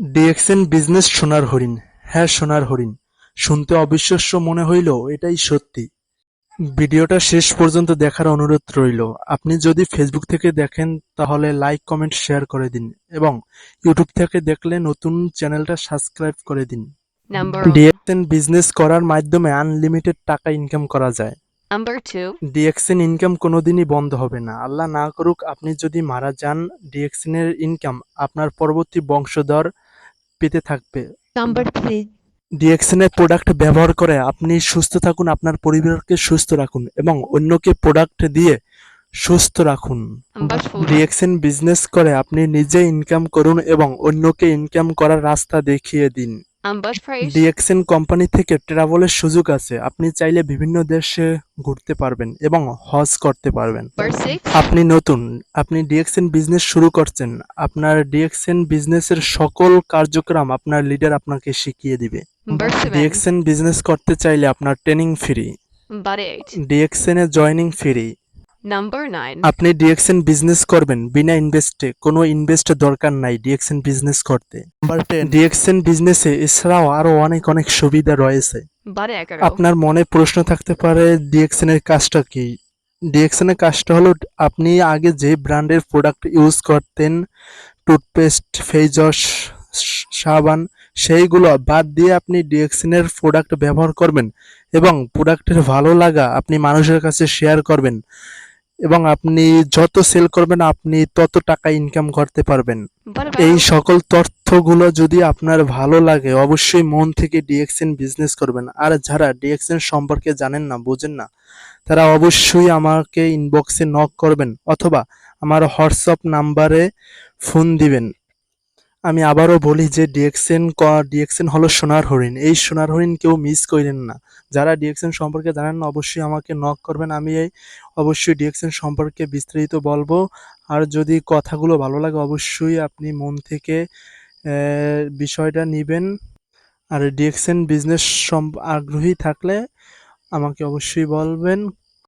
DXN business সোনার হরিণ। হ্যাঁ সোনার হরিণ। শুনতে অবিশ্বাস্য মনে হইলেও এটাই সত্যি। ভিডিওটা শেষ পর্যন্ত দেখার অনুরোধ রইল। আপনি যদি ফেসবুক থেকে দেখেন তাহলে লাইক কমেন্ট শেয়ার করে দিন এবং ইউটিউব থেকে দেখলে নতুন চ্যানেলটা সাবস্ক্রাইব করে দিন। Number ডিএক্সএন বিজনেস করার মাধ্যমে আনলিমিটেড টাকা ইনকাম করা যায়। Number two, ডিএক্সএন ইনকাম কোনোদিনই বন্ধ হবে না। আল্লাহ না করুক আপনি যদি মারা যান ডিএক্সএন এর ইনকাম আপনার পরবর্তী বংশধর পেতে থাকবে। নাম্বার থ্রি ডিএক্সএন এর প্রোডাক্ট ব্যবহার করে আপনি সুস্থ থাকুন আপনার পরিবারকে সুস্থ রাখুন এবং অন্যকে প্রোডাক্ট দিয়ে সুস্থ রাখুন। ডিএক্সএন বিজনেস করে আপনি নিজে ইনকাম করুন এবং অন্যকে ইনকাম করার রাস্তা দেখিয়ে দিন। ডিএক্সএন কোম্পানি থেকে ট্রাভেলের সুযোগ আছে। আপনি চাইলে বিভিন্ন দেশে ঘুরতে পারবেন এবং হজ করতে পারবেন। আপনি নতুন আপনি ডিএক্সএন বিজনেস শুরু করছেন। আপনার ডিএক্সএন বিজনেসের সকল কার্যক্রম আপনার লিডার আপনাকে শিখিয়ে দিবে। ডিএক্সএন বিজনেস করতে চাইলে আপনার ট্রেনিং ফ্রি ডিএক্সএন এ জয়নিং ফ্রি number nine, আপনি ডিএক্সএন বিজনেস করবেন বিনা ইনভেস্টে কোনো ইনভেস্ট দরকার নাই ডিএক্সএন বিজনেস করতে। নাম্বার টেন ডিএক্সএন বিজনেসে এছাড়াও আরও অনেক অনেক সুবিধা রয়েছে। এগারো, আপনার মনে প্রশ্ন থাকতে পারে ডিএক্সএন এর কাজটা কি? ডিএক্সএন এর কাজটা হলো আপনি আগে যে ব্র্যান্ডের প্রোডাক্ট ইউজ করতেন টুথপেস্ট ফেস ওয়াশ সাবান সেইগুলো বাদ দিয়ে আপনি ডিএক্সএন এর প্রোডাক্ট ব্যবহার করবেন এবং প্রোডাক্টের ভালো লাগা আপনি মানুষের কাছে শেয়ার করবেন। এবং আপনি যত সেল করবেন আপনি তত টাকা ইনকাম করতে পারবেন। এই সকল তথ্যগুলো যদি আপনার ভালো লাগে অবশ্যই মন থেকে ডিএক্সএন বিজনেস করবেন। আর যারা ডিএক্সএন সম্পর্কে জানেন না বোঝেন না তারা অবশ্যই আমাকে ইনবক্সে নক করবেন অথবা আমার হোয়াটসঅ্যাপ নাম্বারে ফোন দিবেন। আমি আবারও বলি যে ডিএক্সএন ডিএক্সএন হলো সোনার হরিণ। এই সোনার হরিণ কেউ মিস করেন না। যারা ডিএক্সএন সম্পর্কে জানেন, অবশ্যই আমাকে নক করবেন। আমি এই অবশ্যই ডিএক্সএন সম্পর্কে বিস্তারিত বলব। আর যদি কথাগুলো ভালো লাগে, অবশ্যই আপনি মন থেকে বিষয়টা নেবেন। আর ডিএক্সএন বিজনেস আগ্রহী থাকলে আমাকে অবশ্যই বলবেন।